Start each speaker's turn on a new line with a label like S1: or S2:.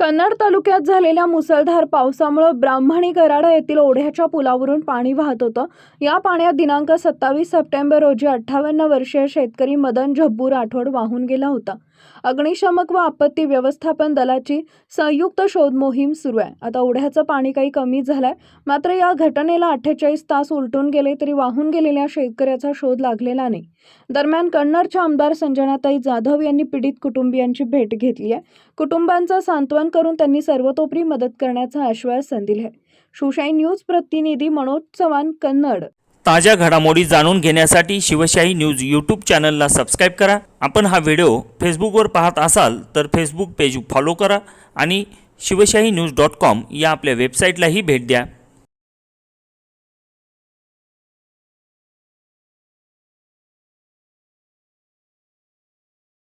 S1: कन्नड तालुक्यात झालेल्या मुसळधार पावसामुळे ब्राह्मणी गराडा येथील ओढ्याच्या पुलावरून पाणी वाहत होतं. या पाण्यात दिनांक सत्तावीस सप्टेंबर रोजी अठ्ठावन्न वर्षीय शेतकरी मदन झब्बू राठोड वाहून गेला होता. अग्निशमक व आपत्ती व्यवस्थापन दलाची संयुक्त शोध मोहीम सुरू आहे. आता ओढ्याचं पाणी काही कमी झालंय. मात्र या घटनेला अठ्ठेचाळीस तास उलटून गेले तरी वाहून गेलेल्या शेतकऱ्याचा शोध लागलेला नाही. दरम्यान कन्नडच्या आमदार संजनाताई जाधव यांनी पीडित कुटुंबियांची भेट घेतली आहे. कुटुंबांचं सांत्वन करून त्यांनी सर्वतोपरी मदत करण्याचं आश्वासन दिले आहे शिवशाही न्यूज प्रतिनिधी मनोज चव्हाण कन्नड.
S2: ताज्या घडामोडी जाणून घेण्यासाठी शिवशाही न्यूज यूट्यूब चॅनलला सबस्क्राईब करा. आपण हा व्हिडिओ फेसबुकवर पाहत असाल तर फेसबुक पेज फॉलो करा आणि शिवशाही न्यूज डॉट कॉम या आपल्या वेबसाईटलाही भेट द्या.